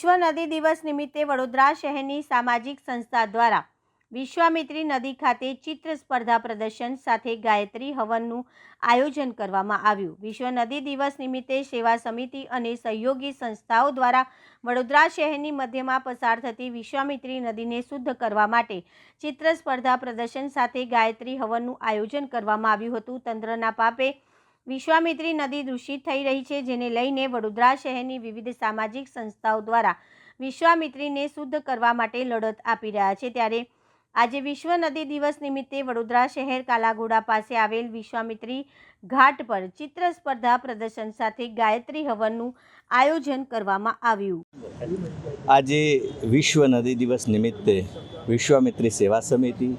વિશ્વ નદી દિવસ નિમિત્તે વડોદરા શહેરની સામાજિક સંસ્થા દ્વારા વિશ્વામિત્રી નદી ખાતે ચિત્ર સ્પર્ધા પ્રદર્શન સાથે ગાયત્રી હવનનું આયોજન કરવામાં આવ્યું. વિશ્વ નદી દિવસ નિમિત્તે સેવા સમિતિ અને સહયોગી સંસ્થાઓ દ્વારા વડોદરા શહેરની મધ્યમાં પસાર થતી વિશ્વામિત્રી નદીને શુદ્ધ કરવા માટે ચિત્ર સ્પર્ધા પ્રદર્શન સાથે ગાયત્રી હવનનું આયોજન કરવામાં આવ્યું હતું. તંત્રના પાપે વિશ્વામિત્રી નદી દૂષિત થઈ રહી છે, જેને લઈને વડોદરા શહેરની વિવિધ સામાજિક સંસ્થાઓ દ્વારા વિશ્વામિત્રીને શુદ્ધ કરવા માટે લડત આપી રહ્યા છે. ત્યારે આજે વિશ્વ નદી દિવસ નિમિત્તે વડોદરા શહેર કાલાઘોડા પાસે આવેલ વિશ્વામિત્રી ઘાટ પર ચિત્ર સ્પર્ધા પ્રદર્શન સાથે ગાયત્રી હવનનું આયોજન કરવામાં આવ્યું. આજે વિશ્વ નદી દિવસ નિમિત્તે વિશ્વામિત્રી સેવા સમિતિ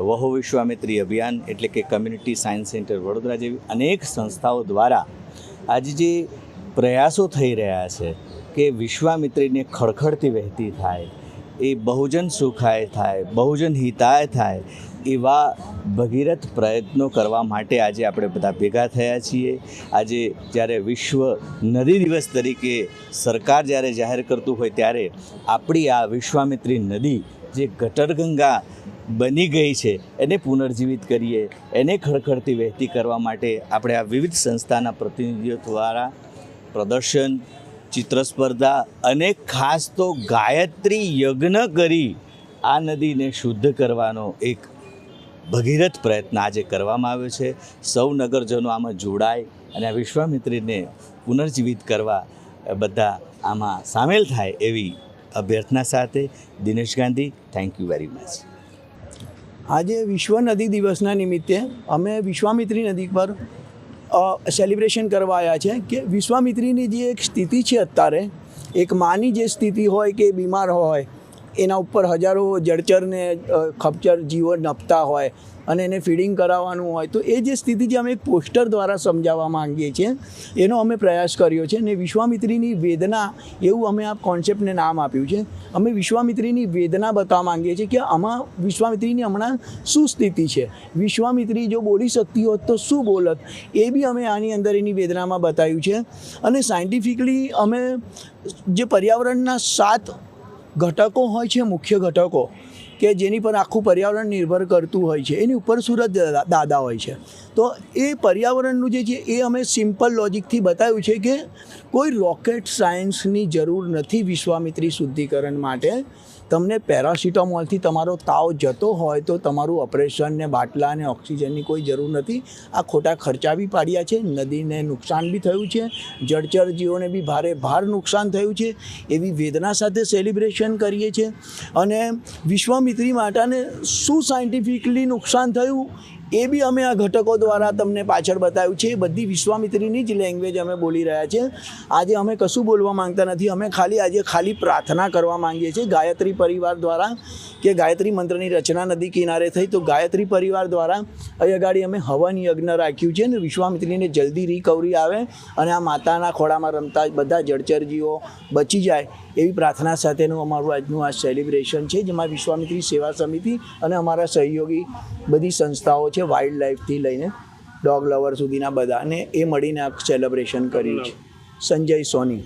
વહુ વિશ્વામિત્રી અભિયાન એટલે કે કમ્યુનિટી સાયન્સ સેન્ટર વડોદરા જેવી અનેક સંસ્થાઓ દ્વારા આજે જે પ્રયાસો થઈ રહ્યા છે કે વિશ્વામિત્રીને ખડખડતી વહેતી થાય, એ બહુજન સુખાય થાય, બહુજન હિતાય થાય, એવા ભગીરથ પ્રયત્નો કરવા માટે આજે આપણે બધા ભેગા થયા છીએ. આજે જ્યારે વિશ્વ નદી દિવસ તરીકે સરકાર જ્યારે જાહેર કરતું હોય ત્યારે આપણી આ વિશ્વામિત્રી નદી જે ગટરગંગા બની ગઈ છે, એને પુનર્જીવિત કરીએ, એને ખડખડતી વહેતી કરવા માટે આપણે આ વિવિધ સંસ્થાના પ્રતિનિધિઓ દ્વારા પ્રદર્શન ચિત્ર સ્પર્ધા અને ખાસ તો ગાયત્રી યજ્ઞ કરી આ નદીને શુદ્ધ કરવાનો એક ભગીરથ પ્રયત્ન આજે કરવામાં આવ્યો છે. સૌ નગરજનો આમાં જોડાય અને આ વિશ્વામિત્રીને પુનર્જીવિત કરવા બધા આમાં સામેલ થાય એવી અભ્યર્થના સાથે Dinesh Gandhi thank you very much આજે વિશ્વ નદી દિવસના નિમિત્તે અમે વિશ્વામિત્રી નદી પર સેલિબ્રેશન કરવા આવ્યા છે કે વિશ્વામિત્રીની જે એક સ્થિતિ છે અત્યારે, એક માની જે સ્થિતિ હોય કે બીમાર હોય એના ઉપર હજારો જળચરને ખપચર જીવો નપતા હોય અને એને ફીડિંગ કરાવવાનું હોય, તો એ જે સ્થિતિ જે અમે એક પોસ્ટર દ્વારા સમજાવવા માંગીએ છીએ, એનો અમે પ્રયાસ કર્યો છે અને વિશ્વામિત્રીની વેદના એવું અમે આ કોન્સેપ્ટને નામ આપ્યું છે. અમે વિશ્વામિત્રીની વેદના બતાવવા માંગીએ છીએ કે આમાં વિશ્વામિત્રીની હમણાં શું સ્થિતિ છે? વિશ્વામિત્રી જો બોલી શકતી હોત તો શું બોલત? એ બી અમે આની અંદર એની વેદનામાં બતાવ્યું છે. અને સાયન્ટિફિકલી અમે જે પર્યાવરણના સાત ઘટકો હોય છે મુખ્ય ઘટકો. કે જેની પર આખું પર્યાવરણ નિર્ભર કરતું હોય છે. એની ઉપર સુરત દાદા હોય છે. તો એ પર્યાવરણનું જે છે, એ અમે સિમ્પલ લોજિકથી બતાવ્યું છે કે કોઈ રોકેટ સાયન્સની જરૂર નથી વિશ્વામિત્રી શુદ્ધિકરણ માટે. તમને પેરાસિટામોલથી તમારો તાવ જતો હોય તો તમારું ઓપરેશન ને બાટલા ને ઓક્સિજનની કોઈ જરૂર નથી. આ ખોટા ખર્ચા બી પાડ્યા છે, નદીને નુકસાન બી થયું છે જળચર જીવોને બી ભારે ભાર નુકસાન થયું છે. એવી વેદના સાથે સેલિબ્રેશન કરીએ છીએ. અને વિશ્વામિત્રી માતાને શું સાયન્ટિફિકલી નુકસાન થયું, એ બી અમે આ ઘટકો દ્વારા તમને પાછળ બતાવ્યું છે. એ બધી વિશ્વામિત્રીની જ લેંગ્વેજ અમે બોલી રહ્યા છીએ આજે અમે કશું બોલવા માંગતા નથી. અમે ખાલી આજે ખાલી પ્રાર્થના કરવા માંગીએ છીએ. ગાયત્રી પરિવાર દ્વારા કે ગાયત્રી મંત્રની રચના નદી કિનારે થઈ, તો ગાયત્રી પરિવાર દ્વારા અહીં અગાડી અમે હવન યજ્ઞ રાખ્યું છે અને વિશ્વામિત્રીને જલ્દી રિકવરી આવે અને આ માતાના ખોળામાં રમતા બધા જળચરજીઓ બચી જાય. એવી પ્રાર્થના સાથેનું અમારું આજનું આ સેલિબ્રેશન છે, જેમાં વિશ્વામિત્રી સેવા સમિતિ અને અમારા સહયોગી બધી સંસ્થાઓ છે વાઇલ્ડ લાઈફથી લઈને ડોગ લવર સુધીના બધાને એ મળીને આ સેલિબ્રેશન કર્યું છે સંજય સોની.